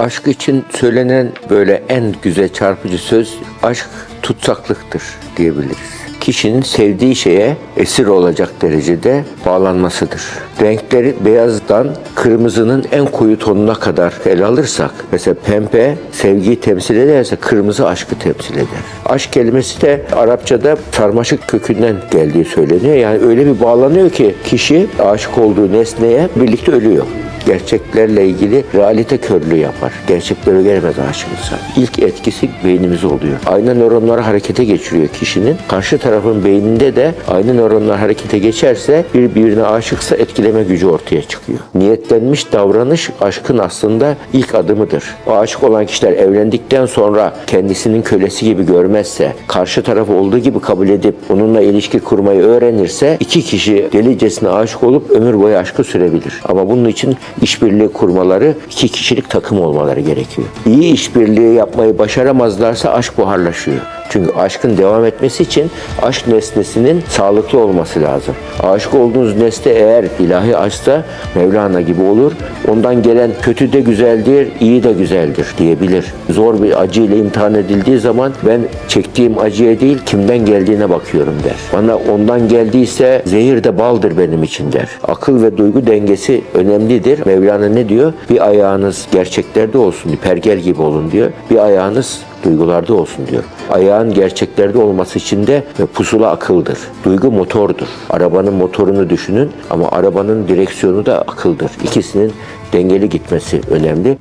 Aşk için söylenen böyle en güzel çarpıcı söz aşk tutsaklıktır diyebiliriz. Kişinin sevdiği şeye esir olacak derecede bağlanmasıdır. Renkleri beyazdan kırmızının en koyu tonuna kadar ele alırsak, mesela pembe sevgiyi temsil ederse kırmızı aşkı temsil eder. Aşk kelimesi de Arapçada sarmaşık kökünden geldiği söyleniyor. Yani öyle bir bağlanıyor ki kişi aşık olduğu nesneye birlikte ölüyor gerçeklerle ilgili realite körlüğü yapar. Gerçekleri göremez aşık insan. İlk etkisi beynimiz oluyor. Aynı nöronları harekete geçiriyor kişinin. Karşı tarafın beyninde de aynı nöronlar harekete geçerse birbirine aşıksa etkileme gücü ortaya çıkıyor. Niyetlenmiş davranış aşkın aslında ilk adımıdır. O aşık olan kişiler evlendikten sonra kendisinin kölesi gibi görmezse, karşı tarafı olduğu gibi kabul edip onunla ilişki kurmayı öğrenirse iki kişi delicesine aşık olup ömür boyu aşkı sürebilir. Ama bunun için işbirliği kurmaları iki kişilik takım olmaları gerekiyor. İyi işbirliği yapmayı başaramazlarsa aşk buharlaşıyor. Çünkü aşkın devam etmesi için aşk nesnesinin sağlıklı olması lazım. Aşık olduğunuz nesne eğer ilahi aşksa Mevlana gibi olur. Ondan gelen kötü de güzeldir, iyi de güzeldir diyebilir. Zor bir acı ile imtihan edildiği zaman ben çektiğim acıya değil kimden geldiğine bakıyorum der. Bana ondan geldiyse zehir de baldır benim için der. Akıl ve duygu dengesi önemlidir. Mevlana ne diyor? Bir ayağınız gerçeklerde olsun, pergel gibi olun diyor. Bir ayağınız duygularda olsun diyor. Ayağın gerçeklerde olması için de pusula akıldır. Duygu motordur. Arabanın motorunu düşünün ama arabanın direksiyonu da akıldır. İkisinin dengeli gitmesi önemli.